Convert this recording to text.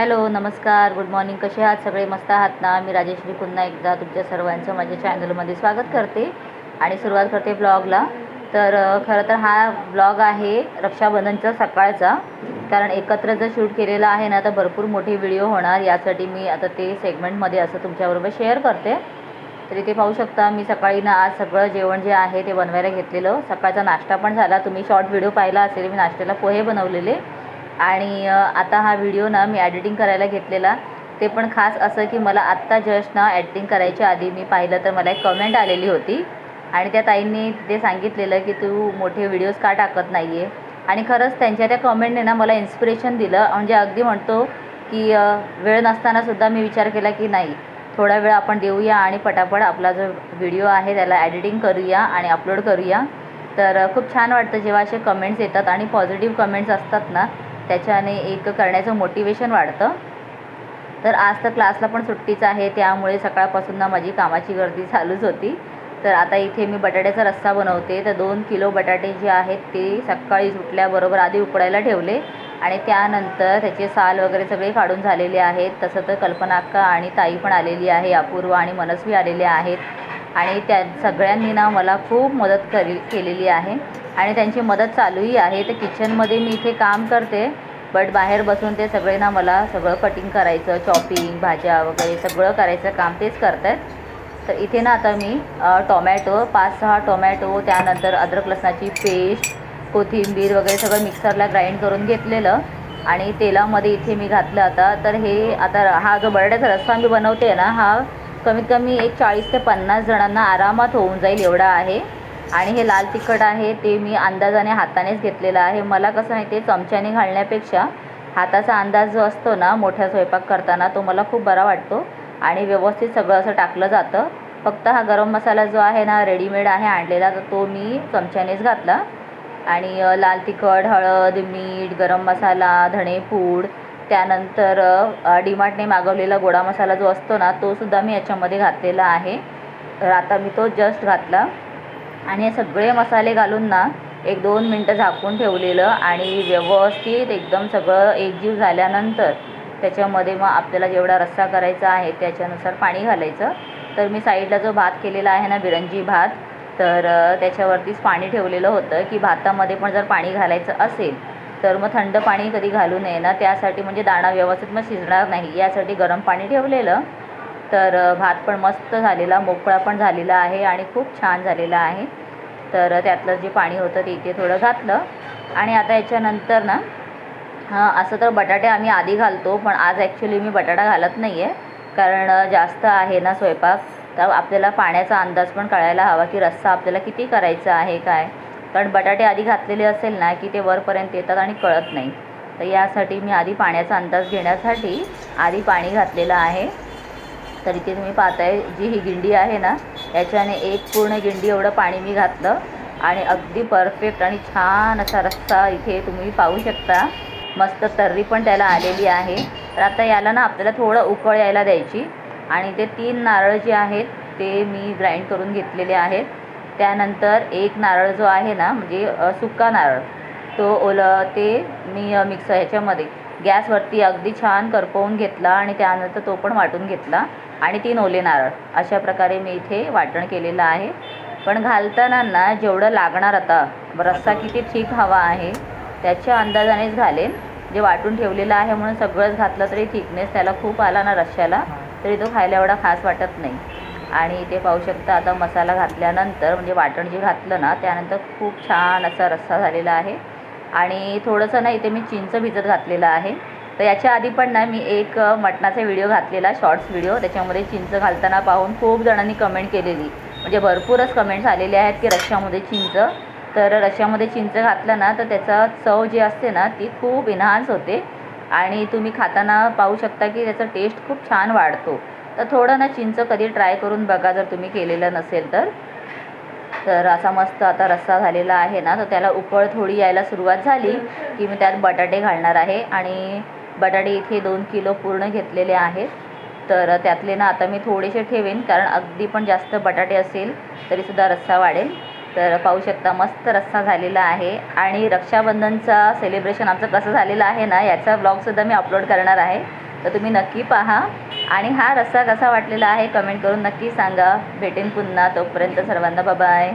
Hello नमस्कार. Good morning. कसे आहात? सगळे मस्त आहात ना? मी राजेश्री पुन्हा एकदा तुमच्या सर्वांचं माझ्या चॅनलमध्ये स्वागत करते आणि सुरुवात करते ब्लॉगला. तर खरं तर हा ब्लॉग आहे रक्षाबंधनचा सकाळचा. कारण एकत्र जर शूट केलेला आहे ना तर भरपूर मोठे व्हिडिओ होणार. यासाठी मी आता ते सेगमेंटमध्ये असं तुमच्याबरोबर शेअर करते. तर इथे पाहू शकता मी सकाळी ना आज सगळं जेवण जे आहे ते बनवायला घेतलेलं. सकाळचा नाश्ता पण झाला. तुम्ही शॉर्ट व्हिडिओ पाहिला असेल मी नाश्त्याला पोहे बनवलेले. आणि आता हा व्हिडिओ ना मी ॲडिटिंग करायला घेतलेला. ते पण खास असं की मला आत्ता जस्ट ना ॲडिटिंग करायच्या आधी मी पाहिलं तर मला एक कमेंट आलेली होती. आणि त्या ताईंनी ते सांगितलेलं की तू मोठे व्हिडिओज का टाकत नाही आहे आणि खरंच त्यांच्या त्या कमेंटने ना मला इन्स्पिरेशन दिलं. म्हणजे अगदी म्हणतो की वेळ नसतानासुद्धा मी विचार केला की नाही थोडा वेळ आपण देऊया आणि पटापट आपला जो व्हिडिओ आहे त्याला ॲडिटिंग करूया आणि अपलोड करूया. तर खूप छान वाटतं जेव्हा असे कमेंट्स येतात आणि पॉझिटिव्ह कमेंट्स असतात ना त्याच्याने एक करण्याचं मोटिवेशन वाढतं. तर आज तर क्लासला पण सुट्टीच आहे त्यामुळे सकाळपासून ना माझी कामाची गर्दी चालूच होती. तर आता इथे मी बटाट्याचा रस्सा बनवते तर दोन किलो बटाटे जे आहेत ते सकाळी सुटल्याबरोबर आधी उकडायला ठेवले आणि त्यानंतर त्याचे साल वगैरे सगळे काढून झालेले आहेत. तसं तर कल्पना अक्का आणि ताई पण आलेली आहे अपूर्व आणि मनस्वी आलेले आहेत. आणि त्या सगळ्यांनी ना मला खूप मदत करी केलेली आहे. आणि त्यांची मदत चालूही आहे. तर किचनमध्ये मी इथे काम करते बट बाहेर बसून ते सगळे ना मला सगळं कटिंग करायचं चॉपिंग भाज्या वगैरे सगळं करायचं काम तेच करत आहेत तर इथे ना आता मी टोमॅटो पाच सहा टोमॅटो त्यानंतर अद्रक लसणाची पेस्ट कोथिंबीर वगैरे सगळं मिक्सरला ग्राइंड करून घेतलेलं आणि तेलामध्ये इथे मी घातलं आता. तर हे आता हा जो बटाट्याचा रस्सा मी बनवते ना हा कमीत कमी एक चाळीस ते पन्नास जणांना आरामात होऊन जाईल एवढा आहे. आणि हे लाल तिखट आहे ते मी अंदाजाने हातानेच घेतलेलं आहे. मला कसं माहिती आहे चमच्याने घालण्यापेक्षा हाताचा अंदाज जो असतो ना मोठ्या स्वयंपाक करताना तो मला खूप बरा वाटतो. आणि व्यवस्थित सगळं असं टाकलं जातं. फक्त हा गरम मसाला जो आहे ना रेडीमेड आहे आणलेला तर तो मी चमच्यानेच घातला. आणि लाल तिखट हळद मीठ गरम मसाला धणेपूड त्यानंतर डीमार्टने मागवलेला गोडा मसाला जो असतो ना तो सुद्धा मी याच्यामध्ये घातलेला आहे. तर आता मी तो जस्ट घातला. आणि हे सगळे मसाले घालून ना एक दोन मिनटं झाकून ठेवलेलं आणि व्यवस्थित एकदम सगळं एकजीव झाल्यानंतर त्याच्यामध्ये मग आपल्याला जेवढा रस्सा करायचा आहे त्याच्यानुसार पाणी घालायचं. तर मी साईडला जो भात केलेला आहे ना बिरंजी भात तर त्याच्यावरतीच पाणी ठेवलेलं होतं की भातामध्ये पण जर पाणी घालायचं असेल तर मग थंड पाणी कधी घालू नये ना त्यासाठी म्हणजे दाणा व्यवस्थित मग शिजणार नाही यासाठी गरम पाणी ठेवलेलं. तर भात पण मस्त झालेला मोकळा पण झालेला आहे आणि खूप छान झालेला आहे. तर त्यातलं जे पाणी होतं ते इथे थोडं घातलं. आणि आता याच्यानंतर ना हां असं तर बटाटे आम्ही आधी घालतो पण आज ॲक्च्युली मी बटाटा घालत नाही आहे कारण जास्त आहे ना स्वयंपाक तर आपल्याला पाण्याचा अंदाज पण कळायला हवा की रस्सा आपल्याला किती करायचा आहे काय? कारण बटाटे आधी घातलेले असेल ना की ते वरपर्यंत येतात आणि कळत नाही. तर यासाठी मी आधी पाण्याचा अंदाज घेण्यासाठी आधी पाणी घातलेलं आहे. तर इथे तुम्ही पाहताय जी ही गिंडी आहे ना याच्याने एक पूर्ण गिंडी एवढं पाणी मी घातलं आणि अगदी परफेक्ट आणि छान असा रस्सा इथे तुम्ही पाहू शकता. मस्त तर्री पण त्याला आलेली आहे. तर आता याला ना आपल्याला थोडं उकळ यायला द्यायची आणि ते तीन नारळ जे आहेत ते मी ग्राइंड करून घेतलेले आहेत. त्यानंतर एक नारळ जो आहे ना म्हणजे सुका नारळ तो ओलं ते मी मिक्सर मिक्स ह्याच्यामध्ये गॅसवरती अगदी छान करपवून घेतला आणि त्यानंतर तो पण वाटून घेतला आणि तीन ओले नारळ. अशा प्रकारे मी इथे वाटण केलेलं आहे. पण घालताना ना जेवढं लागणार आता रस्सा किती ठीक हवा आहे त्याच्या अंदाजानेच घालेन. जे वाटून ठेवलेलं आहे म्हणून सगळंच घातलं तरी थिकनेस त्याला खूप आला ना रश्श्याला तरी तो खायला एवढा खास वाटत नाही. आणि इथे पाहू शकता आता मसाला घातल्यानंतर म्हणजे वाटण जे घातलं ना त्यानंतर खूप छान असा रस्सा झालेला आहे. आणि थोडंसं ना इथे मी चिंच भिजत घातलेलं आहे. तर याच्या आधी पण ना मी एक मटणाचा व्हिडिओ घातलेला शॉर्ट्स व्हिडिओ. त्याच्यामध्ये चिंच घालताना पाहून खूप जणांनी कमेंट केलेली. म्हणजे भरपूरच कमेंट्स आलेले आहेत की रश्श्यामध्ये चिंच. तर रश्श्यामध्ये चिंच घातलं ना तर त्याचा चव जी असते ना ती खूप इन्हान्स होते. आणि तुम्ही खाताना पाहू शकता की त्याचा टेस्ट खूप छान वाढतो. तर थोडं ना चिंच कधी ट्राय करून बघा जर तुम्ही केलेलं नसेल तर. तर असा मस्त आता रस्सा झालेला आहे ना तर त्याला उकळ थोडी यायला सुरुवात झाली की मी त्यात बटाटे घालणार आहे. आणि बटाटे इथे दोन किलो पूर्ण घेतलेले आहेत. तर त्यातले ना आता मी थोडेसे ठेवेन कारण अगदी पण जास्त बटाटे असेल तरीसुद्धा रस्सा वाढेल. तर पाहू शकता मस्त रस्सा झालेला आहे. आणि रक्षाबंधनचा सेलिब्रेशन आमचं कसं झालेलं आहे ना याचा ब्लॉगसुद्धा मी अपलोड करणार आहे. तर तुम्ही नक्की पहा. आणि हा रस्सा कसा वाटलेला आहे? कमेंट करून नक्की सांगा. भेटेन पुन्हा. तोपर्यंत सर्वांना बाय